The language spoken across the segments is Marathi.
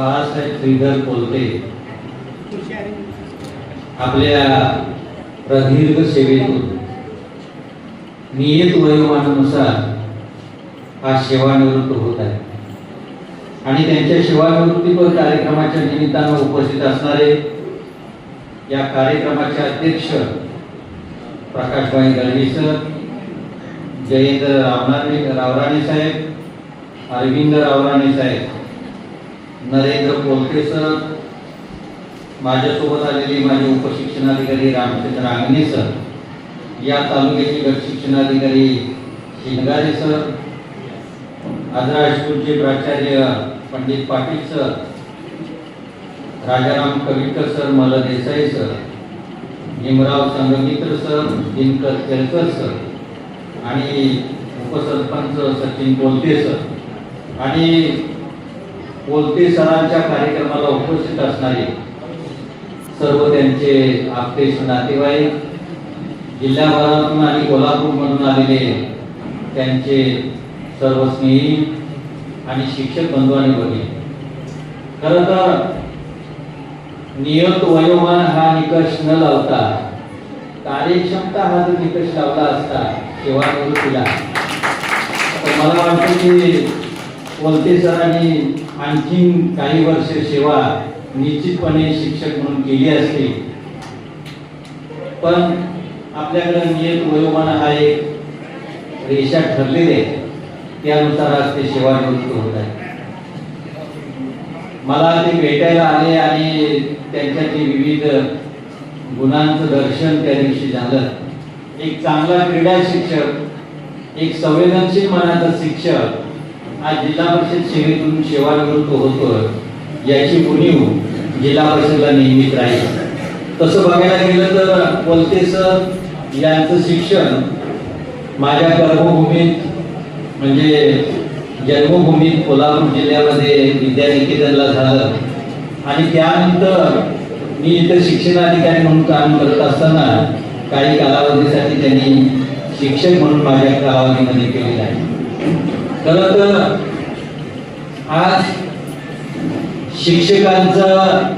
बाळासाहेब श्रीधर कोलते आपल्या प्रदीर्घ सेवेतून नियत वयोमानानुसार हा सेवानिवृत्त होत आहे. आणि त्यांच्या सेवानिवृत्तीपर कार्यक्रमाच्या निमित्तानं उपस्थित असणारे या कार्यक्रमाचे अध्यक्ष प्रकाशभाई दळवी सर जयेंद्र रावराणे रावराणे साहेब अरविंद रावराणे साहेब नरेंद्र कोलते सर माझ्यासोबत आलेले माझे उपशिक्षणाधिकारी रामचंद्र आंगणे सर या तालुक्याचे गट शिक्षणाधिकारी शिंगारे सर आजरा हायस्कूलचे प्राचार्य Pandit Patil sir Rajaram Kavitkar sir Mal Desai sir Bhimrao Sangamitra sir Dinkar Kelkar sir आणि उपसरपंच सचिन कोलते सर. आणि बोलते सरांच्या कार्यक्रमाला उपस्थित असणारे सर्व त्यांचे आपले नातेवाईक जिल्हाभरातून आणि कोल्हापूरमधून आलेले त्यांचे सर्व स्नेही आणि शिक्षक बंधू आणि भगिनी. खरं तर नियत वयोमान हा निकष न लावता कार्यक्षमता हा जर निकष लावला असता सेवानिवृत्तीला तर मला वाटतं की कोलते सरांनी आणखीन काही वर्ष सेवा निश्चितपणे शिक्षक म्हणून केली असते. पण आपल्याकडे नियत वयोमान हा एक रेषा ठरलेली आहे. त्यानुसार आज ते सेवानिवृत्त होत आहे. मला ते भेटायला आले आणि त्यांच्या ते विविध गुणांचं दर्शन त्या दिवशी झालं. एक चांगला क्रीडा शिक्षक एक संवेदनशील मनाचा शिक्षक आज जिल्हा परिषद सेवेतून सेवानिवृत्त होतो याची उणीव जिल्हा परिषदला नेहमीच राहील. तसं बघायला गेलं तर बोलते सर यांचं शिक्षण माझ्या कर्मभूमीत म्हणजे जन्मभूमीत कोल्हापूर जिल्ह्यामध्ये विद्यानिकेतनला झालं. आणि त्यानंतर मी इथं शिक्षणाधिकारी म्हणून काम करत असताना काही कालावधीसाठी त्यांनी शिक्षक म्हणून माझ्या कालावधीमध्ये केलेलं आहे. खरं तर आज शिक्षकांचं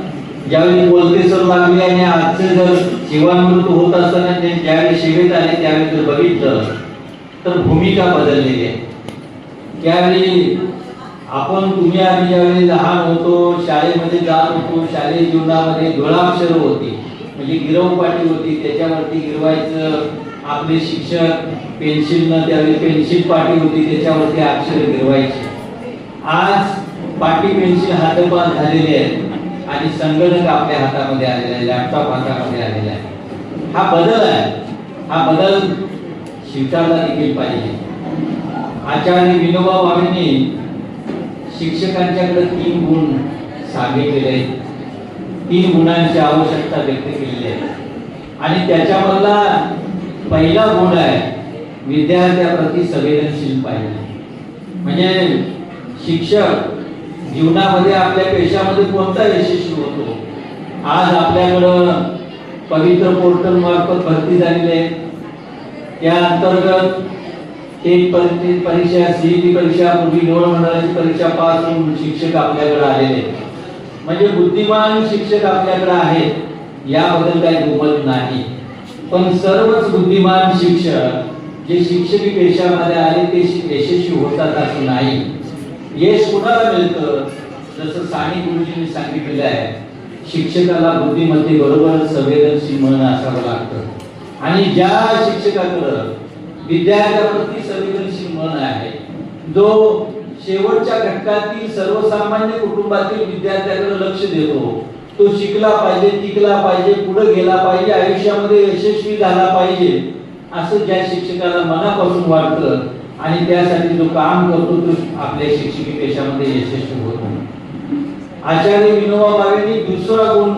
ज्यावेळी बोलते सर लागले आणि आजचे जर सेवानिवृत्त होत असताना ते ज्यावेळी शिवेत आले त्यावेळी जर बघितलं तर भूमिका बदललेली आहे. त्यावेळी आपण तुम्ही आम्ही ज्यावेळी लहान होतो शाळेमध्ये जात होतो शालेय जीवनामध्ये धुळाक्षर होती म्हणजे गिरवपाटी होती त्याच्यावरती गिरवायचं आपले शिक्षक पेन्सिलनं त्यावेळी पेन्सिल पाटी होती त्याच्यावरती अक्षर गिरवायचे आज पाटी पेन्सिल हातपात झालेले आहेत आणि संगणक आपल्या हातामध्ये आलेला आहे लॅपटॉप हातामध्ये आलेला आहे. हा बदल आहे. हा बदल स्वीकारला देखील पाहिजे. आचार्य विनोबा भावेंनी शिक्षकांच्याकडे तीन गुण सांगितलेले आहेत. तीन गुणांची आवश्यकता व्यक्त केलेली आहे. आणि त्याच्यामधला पहिला गुण आहे विद्यार्थ्याप्रती संवेदनशील पाहिजे. म्हणजे शिक्षक जीवनामध्ये आपल्या पेशामध्ये कोणता यशस्वी होतो? आज आपल्याकडं पवित्र पोर्टल मार्फत भरती झालेली आहे. त्या अंतर्गत टेट परीक्षा सीईटी परीक्षा पूर्वी निवड मंडळाची परीक्षा पास होऊन शिक्षक आपल्याकडे आलेले आहेत. म्हणजे बुद्धिमान शिक्षक आपल्याकडे आहेत याबद्दल काही दुमत नाही. पण सर्वच बुद्धिमान शिक्षक जे शिक्षकी पेशामध्ये आले ते यशस्वी होतात असं नाही. यश कुणाला मिळतं? जसं साने गुरुजींनी सांगितलेलं आहे शिक्षकाला बुद्धिमत्ते बरोबर संवेदनशील मन असावं लागतं. आणि ज्या शिक्षकाकडं विद्यार्थ्याप्रती संवेदनशील मन आहे जो शेवटच्या घटकातील सर्वसामान्य कुटुंबातील विद्यार्थ्याकडे लक्ष देतो तो शिकला पाहिजे टिकला पाहिजे पुढे गेला पाहिजे आयुष्यामध्ये यशस्वी झाला पाहिजे असं ज्या शिक्षकाला मनापासून वाटतं आणि त्यासाठी जो काम करतो तो आपल्या शिक्षकी पेशामध्ये यशस्वी होतो आचार्य विनोबा भावेंनी दुसरा गुण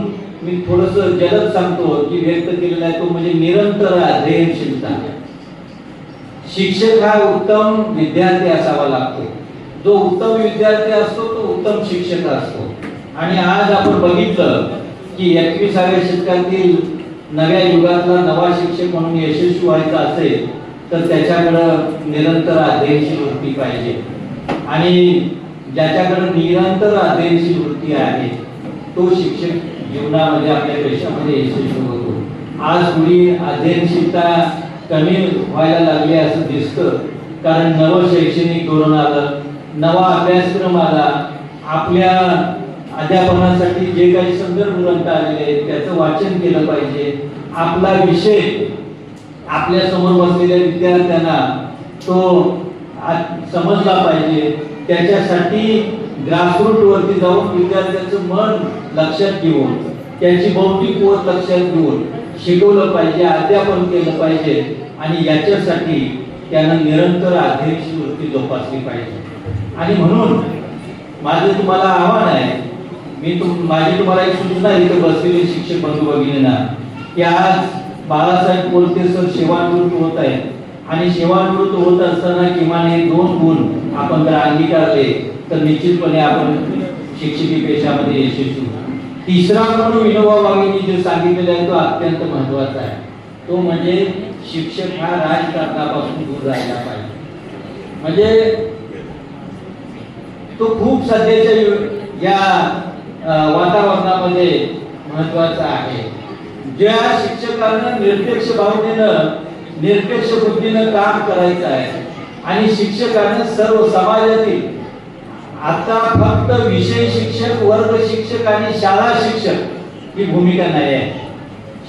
मी थोडस जलद सांगतो की व्यक्त केलेला आहे तो म्हणजे निरंतर अध्ययनशीलता. शिक्षक हा उत्तम विद्यार्थी असावा लागतो. जो उत्तम विद्यार्थी असतो तो उत्तम शिक्षक असतो. आणि आज आपण बघितलं की एकविसाव्या शतकातील नव्या युगातला नवा शिक्षक म्हणून यशस्वी व्हायचा असेल तर त्याच्याकडं निरंतर अध्ययनशील वृत्ती पाहिजे. आणि ज्याच्याकडं निरंतर अध्ययनशील वृत्ती आहे तो शिक्षक जीवनामध्ये आपल्या देशामध्ये यशस्वी होतो. आज थोडी अध्ययनशीलता कमी व्हायला लागली असं दिसतं कारण नवं शैक्षणिक धोरण आलं नवा अभ्यासक्रम आला आपल्या अध्यापनासाठी जे काही संदर्भ ग्रंथ आलेले आहेत त्याचं वाचन केलं पाहिजे. आपला विषय आपल्यासमोर बसलेल्या विद्यार्थ्यांना तो समजला पाहिजे. त्याच्यासाठी ग्रासरूटवरती जाऊन विद्यार्थ्यांचं मन लक्षात घेऊन त्याची बौद्धिक पोत लक्षात घेऊन शिकवलं पाहिजे अध्यापन केलं पाहिजे आणि याच्यासाठी त्यांना निरंतर अध्यक्ष वृत्ती जोपासली पाहिजे. आणि म्हणून माझं तुम्हाला आव्हान आहे मी तुम माझी तुम्हाला एक सूचना इथे बसलेले शिक्षक बंधू भगिनींना की आज बाळासाहेब कोलते सर सेवानिवृत्त होत आहेत. आणि सेवानिवृत्त होत असताना किमान हे दोन गुण आपण जर अंगीकारले तर निश्चितपणे आपण शिक्षकी पेशामध्ये यशस्वी तिसरा गुण विनोबा वाघिनी जे सांगितलेला आहे तो अत्यंत महत्त्वाचा आहे. तो म्हणजे शिक्षक हा राजकारणापासून दूर राहिला पाहिजे. म्हणजे तो खूप सध्याच्या या वातावरणामध्ये महत्वाचं आहे. ज्या शिक्षकांना निरपेक्ष भावनेनं निरपेक्ष बुद्धीनं काम करायचं आहे आणि शिक्षकांना सर्व समाजातील आता फक्त विषय शिक्षक वर्ग शिक्षक आणि शाळा शिक्षक ही भूमिका नाही आहे.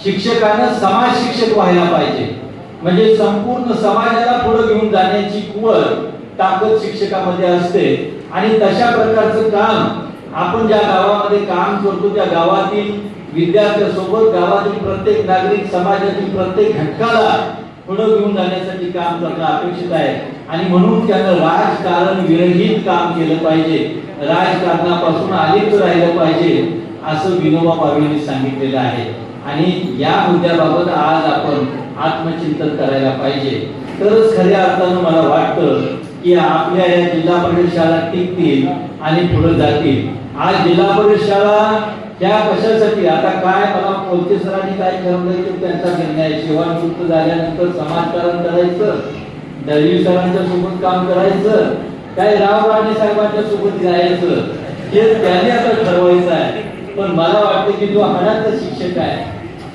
शिक्षकांना समाज शिक्षक व्हायला पाहिजे. म्हणजे संपूर्ण समाजाला पुढे घेऊन जाण्याची कुवत ताकद शिक्षकामध्ये असते आणि तशा प्रकारचं काम आपण ज्या गावामध्ये काम करतो त्या गावातील विद्यार्थ्यांसोबत गावातील प्रत्येक नागरिक समाजातील प्रत्येक घटकाला पुढे घेऊन जाण्यासाठी काम करणं अपेक्षित आहे. आणि म्हणून त्यानं राजकारण विरहित काम केलं पाहिजे. राजकारणापासून अलिप्त राहिलं पाहिजे असं विनोबा भावेंनी सांगितलेलं आहे. आणि या मुद्द्याबाबत आज आपण आत्मचिंतन करायला पाहिजे. तरच खऱ्या अर्थानं मला वाटतं की आपल्या या जिल्हा परिषद शाळा टिकतील आणि पुढे जातील. आज जिल्हा परिषद शाळा त्या कशासाठी? आता काय मला कोणते सरांनी काय ठरवलंय ते त्यांचा निर्णय शिवानमुक्त झाल्यानंतर समाजकारण करायचं दळवी सरांच्या सोबत काम करायचं काय राव राणे साहेबांच्या सोबत जायचं हे त्याने आता ठरवायचं आहे. पण मला वाटतं की तो हाडाचा शिक्षक आहे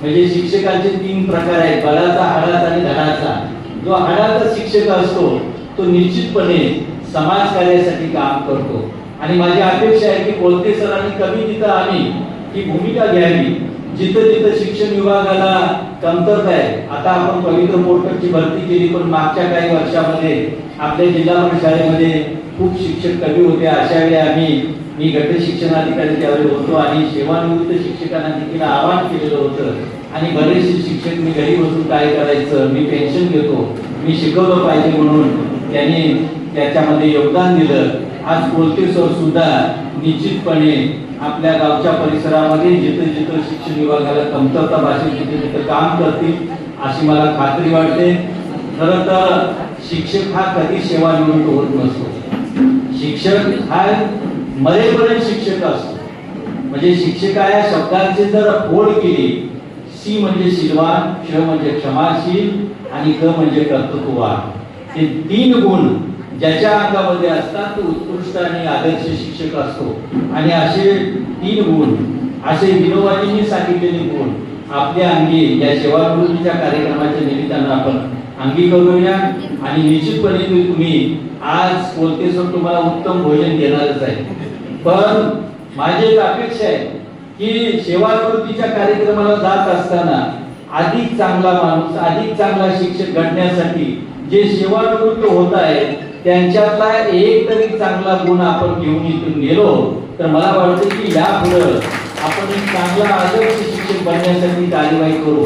म्हणजे शिक्षकाचे तीन प्रकार आहेत बळाचा हाडाचा आणि धडाचा. जो हाडाचा शिक्षक असतो तो निश्चितपणे समाज कार्यासाठी काम करतो. आणि माझी अपेक्षा आहे की कोलते सरांनी कमी तिथं आम्ही ही भूमिका घ्यावी. जिथं जिथं शिक्षण विभागाला कमतरता आहे. आता आपण पवित्र पोर्टलची भरती केली पण मागच्या काही वर्षामध्ये आपल्या जिल्हा परिषद शाळेमध्ये खूप शिक्षक कमी होते. अशा वेळी आम्ही मी गट शिक्षणाधिकारी त्यावेळी होतो आणि सेवानिवृत्त शिक्षकांना देखील आवाहन केलेलं होतं. आणि बरेचसे शिक्षक मी घरी बसून काय करायचं मी पेन्शन घेतो मी शिकवलं पाहिजे म्हणून त्यांनी त्याच्यामध्ये योगदान दिलं. आज कोलते सर सुद्धा निश्चितपणे आपल्या गावच्या परिसरामध्ये जिथं जिथं शिक्षण विभागाला कमतरता भाषेत तिथे तिथं काम करतील अशी मला खात्री वाटते. खरं तर शिक्षक हा कधी सेवानिवृत्त होत नसतो. शिक्षक हा मरेपर्यंत शिक्षक असतो. म्हणजे शिक्षका या शब्दांची जर फोड केली सी म्हणजे शिलवान क्ष म्हणजे क्षमाशील आणि क म्हणजे कर्तृत्ववान. हे तीन गुण ज्याच्या अंगामध्ये असतात तो उत्कृष्ट आणि आदर्श शिक्षक असतो. आणि असे तीन गुण असे विनोबाजींनी सांगितलेले गुण आपल्या अंगी या सेवागृतीच्या कार्यक्रमाच्या निमित्तानं आपण अंगी करूया. आणि निश्चितपणे तुम्ही आज बोलते सर तुम्हाला उत्तम भोजन देणारच आहे. पण माझी एक अपेक्षा आहे की सेवागृतीच्या कार्यक्रमाला जात असताना अधिक चांगला माणूस अधिक चांगला शिक्षक घडण्यासाठी जे सेवानिवृत्त होत आहे त्यांच्यातला एक तरी चांगला गुण आपण घेऊन इथून गेलो तर मला वाटतं की या पुढं आपण एक चांगला आदर्श शिक्षक बनण्यासाठी कार्यवाही करू.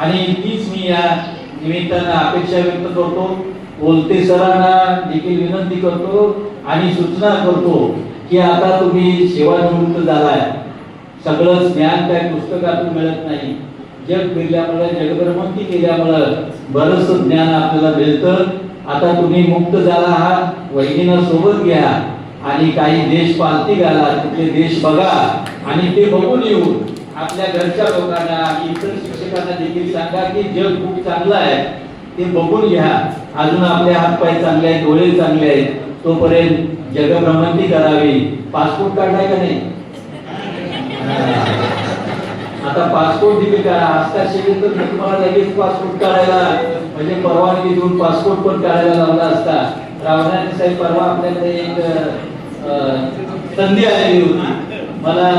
आणि तीच मी या निमित्तानं अपेक्षा व्यक्त करतो. बोलते सरांना देखील विनंती करतो आणि सूचना करतो की आता तुम्ही सेवानिवृत्त झालाय. सगळं ज्ञान काय पुस्तकातून मिळत नाही. जग फिरल्यामुळे जगभ्रमंती केल्यामुळं बरंच ज्ञान आपल्याला मिळतं. आता तुम्ही मुक्त झाला आहात वहिनीनं सोबत घ्या आणि काही देश पालती घाला तिथले देश बघा आणि ते बघून येऊन आपल्या घरच्या लोकांना आणि इतर शिक्षकांना देखील सांगा की जग खूप चांगलं आहे. ते बघून घ्या. अजून आपले हातपाय चांगले आहेत डोळे चांगले आहेत. तोपर्यंत जगभ्रमंती करावी. पासपोर्ट काढलाय का नाही? आता पासपोर्ट देखील करा आजकाल शिबिर तर तुम्हाला लगेच पासपोर्ट काढायला म्हणजे परवानगी देऊन पासपोर्ट पण काढायला लावला असता. रावणाने साहेब परवा आपल्याकडे एक संधी आलेली होती. मला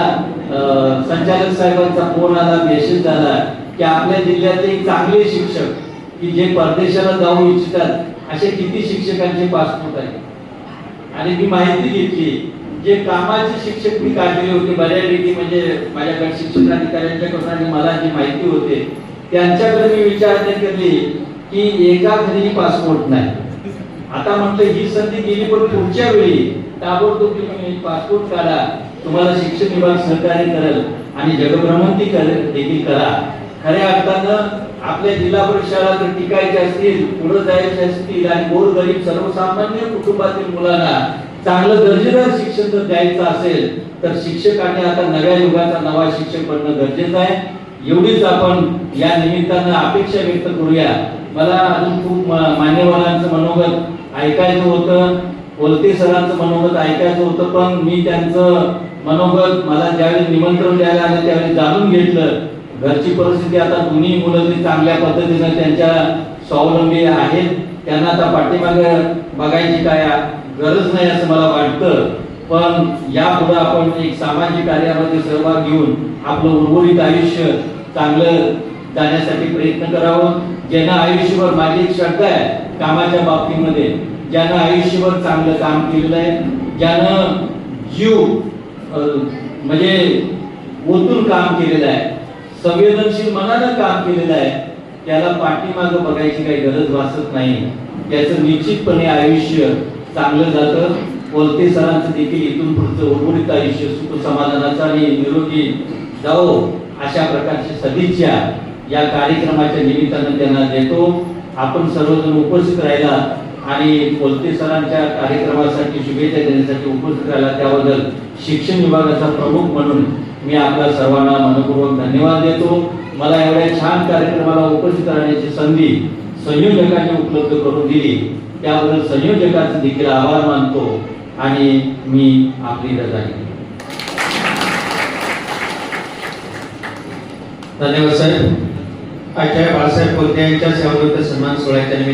संचालक साहेबांचा फोन आला मेसेज झाला की आपल्या जिल्ह्यात एक चांगले शिक्षक की जे परदेशाला जाऊ इच्छितात असे किती शिक्षकांचे पासपोर्ट आहेत. आणि मी माहिती घेतली जे कामाचे शिक्षक मी काढलेले होते बऱ्यापैकी म्हणजे माझ्याकडे शिक्षण अधिकाऱ्यांच्याकडून आणि मला जी माहिती होते त्यांच्याकडे मी विचारणा केली की एका घरी पासपोर्ट नाही. आता म्हटलं ही संधी गेली पण पुढच्या वेळी ताबडतोब तुम्ही पासपोर्ट काढा. तुम्हाला शिक्षण विभाग सहकार्य करेल आणि जगभ्रमंती करेल देखील करा. खऱ्या अर्थानं आपल्या जिल्हा परिषदाला जर टिकायचे असतील पुढे जायचे असतील आणि गोरगरीब सर्वसामान्य कुटुंबातील मुलांना चांगलं दर्जेदार शिक्षण जर द्यायचं असेल तर शिक्षकांनी आता नव्या युगाचा नवा शिक्षक बनणं गरजेचं आहे. एवढीच आपण या निमित्तानं अपेक्षा व्यक्त करूया. मला अजून खूप मा- मान्यवरांचं मनोगत ऐकायचं होतं कोलते सरांचं मनोगत ऐकायचं होतं पण मी त्यांचं मनोगत मला ज्यावेळी निमंत्रण द्यायला आलं त्यावेळी जाणून घेतलं. घरची परिस्थिती आता दोन्ही मुलं ते चांगल्या पद्धतीनं त्यांच्या स्वावलंबी आहेत त्यांना आता पाठीमागे बघायची काय गरज नाही असं मला वाटतं. पण यापुढे आपण एक सामाजिक कार्यामध्ये सहभाग घेऊन आपलं उर्वरित आयुष्य चांगलं जाण्यासाठी प्रयत्न करावं. ज्यांना आयुष्यभर माझी एक श्रद्धा आहे कामाच्या बाबतीमध्ये ज्यानं आयुष्यभर चांगलं काम केलेलं आहे ज्यानं जीव म्हणजे ओतून काम केलेलं आहे संवेदनशील मनानं काम केलेलं आहे त्याला पाठीमागं बघायची काही गरज भासत नाही. त्याचं निश्चितपणे आयुष्य चांगलं जातं. कोलते सरांचं देखील इथून पुढचं उर्वरित आयुष्य सुख समाधानाचं आणि निरोगी जाओ अशा प्रकारची सदिच्छा या कार्यक्रमाच्या निमित्तानं त्यांना देतो. आपण सर्वजण उपस्थित राहिला आणि कोलते सरांच्या कार्यक्रमासाठी शुभेच्छा देण्यासाठी उपस्थित राहिला. त्याबद्दल शिक्षण विभागाचा प्रमुख म्हणून मी आपल्या सर्वांना मनपूर्वक धन्यवाद देतो. मला एवढ्या छान कार्यक्रमाला उपस्थित राहण्याची संधी संयोजकांनी उपलब्ध करून दिली. त्याबद्दल संयोजकांचे देखील आभार मानतो आणि मी आपली रजा घेतो. धन्यवाद साहेब आचार्य बाळासाहेब कोलते यांच्या सेवानिवृत्त सन्मान सोहळ्याच्या निमित्त